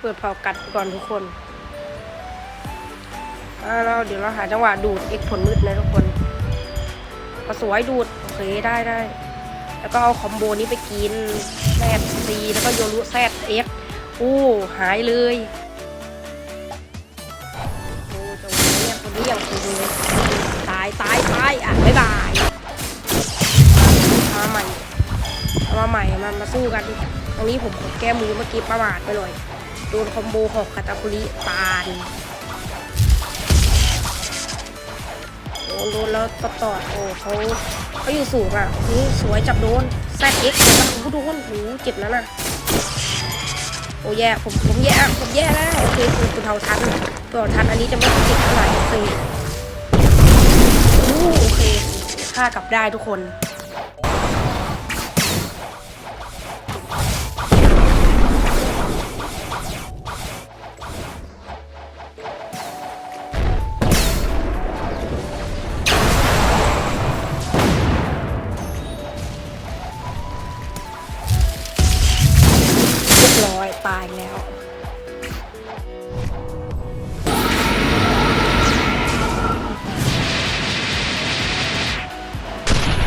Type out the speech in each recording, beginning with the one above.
เปิดเผากัดก่อนทุกคนเราเดี๋ยวเราหาจังหวะดูดเอกผลมืดนะทุกคนพอสวยดูดโอเคได้ได้แล้วก็เอาคอมโบนี้ไปกินแซดซีแล้วก็โยรุแซดเอ็กอู้หายเลยโอ้เจังนี้คนนี้อย่างคูเลยตายตายตายอะบ๊ายบายเอามาใหม่เอามาใหม่มามาสู้กันตรงนี้ผมแก้มือเมื่อกี้ประมาทไปหน่อย โดนคอมโบหอกคาตาคุริตานโดนโดนแล้วตอดตอโอ้เขาเขาอยู่สูงอะนี่สวยจับโดนแซดเอ็กซ์โอ้โดนโอ้เจ็บแล้วนะโอ้แย่ผมผมแย่ผมแย่แล้วโอเคคือคุณเทาทันคุณเทาทันอันนี้จะไม่เจ็บเท่าไหร่โอเคโอ้โอเคฆ่ากลับได้ทุกคน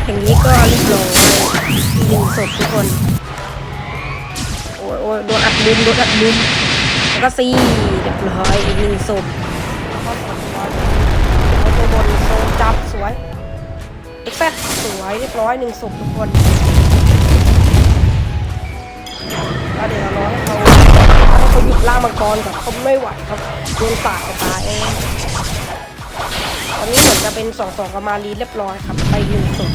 อย่างนี้ก็รียบร้อยยิงศพทุกคน โอ้ยโอ้ยโดนอัดมุมโดนอัดมุมแล้วก็ซีเรียบร้อยอีกหนึ่งศพแล้วก็สองร้อยแล้วตัวบนโซนจับสวยเอ็กแซดสวยเรียบร้อยหนึ่งศพทุกคนแล้วเดี๋ยวเรารอให้เขาให้เขาหยุดล่ามังกรก่อนเขาไม่ไหวครับโดนสาดตายเอง อนนี้เหมือนจะเป็นสองสองกับมารีเรียบร้อยครับ ไปหนึ่งศพ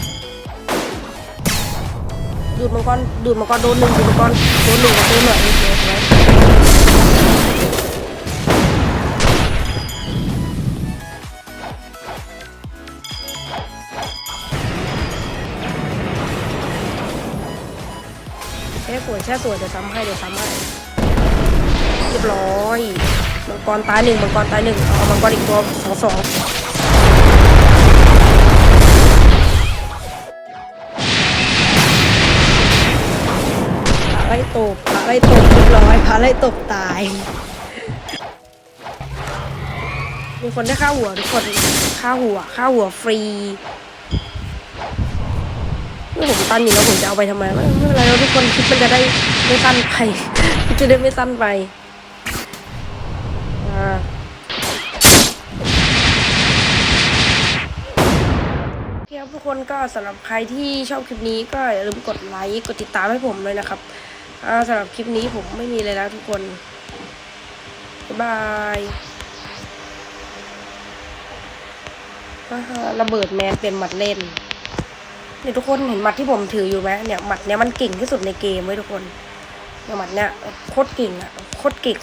ดูดมังกรดูดมังกรโดนหนึ่งดูดมังกรโดนหนึ่งกับโดนหน่อยเฉยๆแช่สวยแช่สวยเดี๋ยวซ้ำให้เดี๋ยวซ้ำให้เรียบร้อยมังกรตายหนึ่งมังกรตายหนึ่งเอามังกรอีกตัวสองสอง ตบพาไล่ตบเรียบร้อยพาไล่ตบตาย มีคนได้ค่าหัวทุกคนค่าหัวค่าหัวฟรีนี่ผมตันอยู่แล้วผมจะเอาไปทำไมไม่เป็นไรแล้วทุกคนคลิปมันจะได้ไม่สั้นไปคลิปจะได้ไม่สั้นไปอ่าโอเคครับทุกคนก็สำหรับใครที่ชอบคลิปนี้ก็อย่าลืมกดไลค์กดติดตามให้ผมเลยนะครับ สำหรับคลิปนี้ผมไม่มีเลยแล้วทุกคน บ๊ายบายระเบิดแมนเป็นหมัดเล่นเนี่ยทุกคนเห็นหมัดที่ผมถืออยู่ไหมเนี่ยหมัดเนี้ยมันเก่งที่สุดในเกมเว้ยทุกคนเนี่ยหมัดเนี้ยโคตรเก่งอะโคตรเก่ง